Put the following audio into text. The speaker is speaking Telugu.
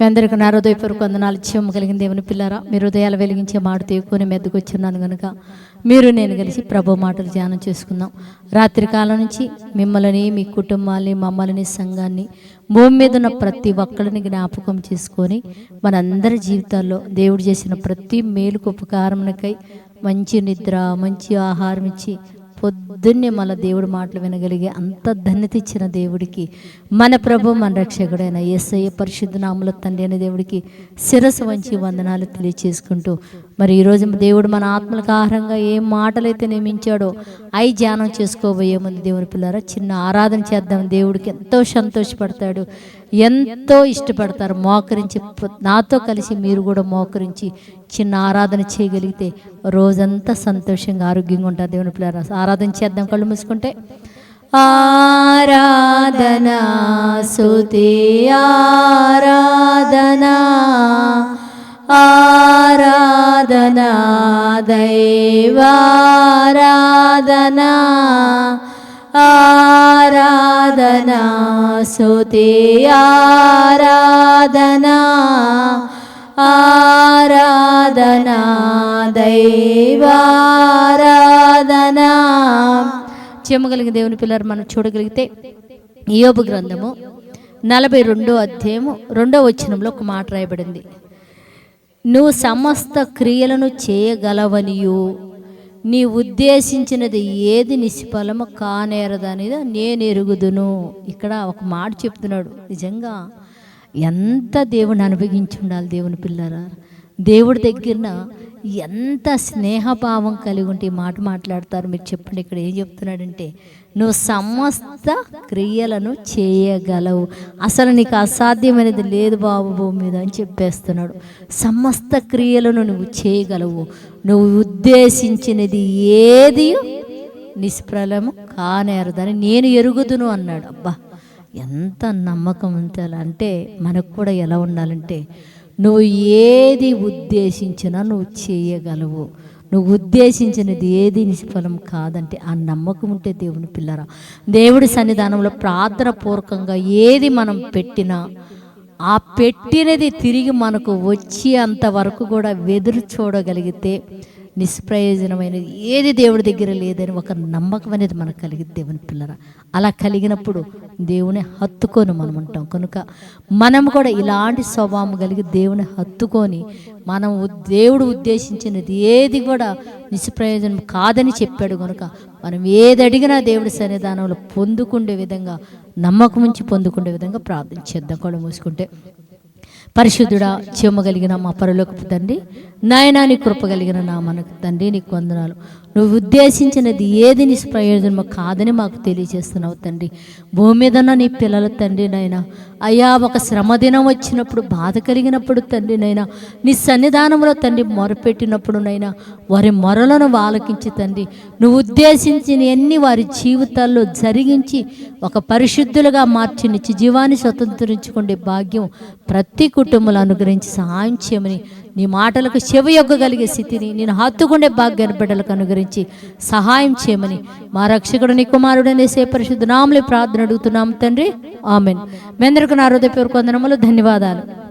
మీ అందరికీ నా హృదయపూర్వక వందనాలు జీవం కలిగిన దేవుని పిల్లరా మీ హృదయాలు వెలిగించే మాట తీరుకొని మెద్దకొచ్చున్నాను కనుక మీరు నేను కలిసి ప్రభు మాటలు ధ్యానం చేసుకుందాం. రాత్రి కాలం నుంచి మిమ్మల్ని మీ కుటుంబాన్ని మమ్మల్ని సంఘాన్ని భూమి మీద ఉన్న ప్రతి ఒక్కరిని జ్ఞాపకం చేసుకొని మనందరి జీవితాల్లో దేవుడు చేసిన ప్రతి మేలుకు ఉపకారమునకై మంచి నిద్ర మంచి ఆహారం ఇచ్చి పొద్దున్నే మన దేవుడు మాటలు వినగలిగే అంత ధన్యత ఇచ్చిన దేవుడికి మన ప్రభు మన రక్షకుడైన ఎస్ఐ పరిశుద్ధ నామల తండ్రి అనే దేవుడికి శిరస్సు వంచి వందనాలు తెలియచేసుకుంటూ మరి ఈరోజు దేవుడు మన ఆత్మలకు ఆహారంగా ఏ మాటలైతే నియమించాడో అవి ధ్యానం చేసుకోబోయే ముందు దేవుని పిల్లరా చిన్న ఆరాధన చేద్దాం. దేవుడికి ఎంతో సంతోషపడతాడు. ఎంతో ఇష్టపడతారు. మోకరించి నాతో కలిసి మీరు కూడా మోకరించి చిన్న ఆరాధన చేయగలిగితే రోజంతా సంతోషంగా ఆరోగ్యంగా ఉంటారు దేవుని పిల్లరా. ఆరాధన చేద్దాం కళ్ళు మూసుకుంటే. ఆరాధనా సుతి ఆరాధనా ఆరాధనా దైవారాధనా ఆరాధనా సుతి ఆరాధనా ఆరాధనా దైవారాధనా. చెమ్మగలిగిన దేవుని పిల్లలు మనం చూడగలిగితే యోబు గ్రంథము నలభై రెండో అధ్యాయము రెండో వచనంలో ఒక మాట రాయబడింది. నువ్వు సమస్త క్రియలను చేయగలవనియు. నీ ఉద్దేశించినది ఏది నిష్ఫలము కానేరదనేది నేను ఎరుగుదును. ఇక్కడ ఒక మాట చెప్తున్నాడు. నిజంగా ఎంత దేవుని అనుభవించి ఉండాలి దేవుని పిల్లరా దేవుడి దగ్గరన ఎంత స్నేహభావం కలిగి ఉంటే మాట మాట్లాడతారు. మీరు చెప్పండి ఇక్కడ ఏం చెప్తున్నాడంటే నువ్వు సమస్త క్రియలను చేయగలవు. అసలు నీకు అసాధ్యమైనది లేదు బాబు భూమి మీద అని చెప్పేస్తున్నాడు. సమస్త క్రియలను నువ్వు చేయగలవు. నువ్వు ఉద్దేశించినది ఏది నిష్ప్రలము కానేరదని నేను ఎరుగుదును అన్నాడు. అబ్బా ఎంత నమ్మకం ఉంచాలి అంటే మనకు కూడా ఎలా ఉండాలంటే నువ్వు ఏది ఉద్దేశించినా నువ్వు చేయగలవు. నువ్వు ఉద్దేశించినది ఏది నిష్ఫలం కాదంటే ఆ నమ్మకం ఉంటే దేవుని పిల్లరా. దేవుడి సన్నిధానంలో ప్రార్థన పూర్వకంగా ఏది మనం పెట్టినా ఆ పెట్టినది తిరిగి మనకు వచ్చి అంతవరకు కూడా వెదురు చూడగలిగితే నిష్ప్రయోజనమైనది. ఏది దేవుడి దగ్గర లేదని ఒక నమ్మకం అనేది మనకు కలిగింది దేవుని పిల్లర. అలా కలిగినప్పుడు దేవుని హత్తుకొని మనం ఉంటాం. కనుక మనం కూడా ఇలాంటి స్వభావం కలిగి దేవుని హత్తుకొని మనం దేవుడు ఉద్దేశించినది ఏది కూడా నిష్ప్రయోజనం కాదని చెప్పాడు కనుక మనం ఏది అడిగినా దేవుడి సన్నిధానంలో పొందుకుండే విధంగా నమ్మకం ఉంచి పొందుకునే విధంగా ప్రార్థించేద్దాం కూడా మూసుకుంటే పరిశుద్ధుడా చెమ్మ కలిగిన మా పరలోకపు తండ్రి నాయనాని కృప కలిగిన నా మనకు తండ్రి నీకు వందనాలు. నువ్వు ఉద్దేశించినది ఏది నీ ప్రయోజనమో కాదని మాకు తెలియజేస్తున్నావు తండ్రి. భూమి మీద ఉన్న నీ పిల్లల తండ్రి నైనా. అయ్యా ఒక శ్రమదినం వచ్చినప్పుడు బాధ కలిగినప్పుడు తండ్రి నైనా. నీ సన్నిధానంలో తండ్రి మొరపెట్టినప్పుడు నైనా వారి మొరలను ఆలకించి తండ్రి. నువ్వు ఉద్దేశించిన ఎన్ని వారి జీవితాల్లో జరిగించి ఒక పరిశుద్ధులుగా మార్చి నిత్య జీవాన్ని స్వతంత్రించుకునే భాగ్యం ప్రతి కుటుంబంలో అనుగ్రహించి సహాయం చేయమని నీ మాటలకు చెవియొగ్గగలిగే స్థితిని నేను హత్తుకుండే భాగ్యాన్ని బిడ్డలకు అనుగ్రహించి సహాయం చేయమని మా రక్షకుడు నీ కుమారుడు అనేసే పరిశుద్ధ నామలే ప్రార్థన అడుగుతున్నాం తండ్రి. ఆమెన్. మీ అందరికీ నా హృదయపూర్వక వందనములు ధన్యవాదాలు.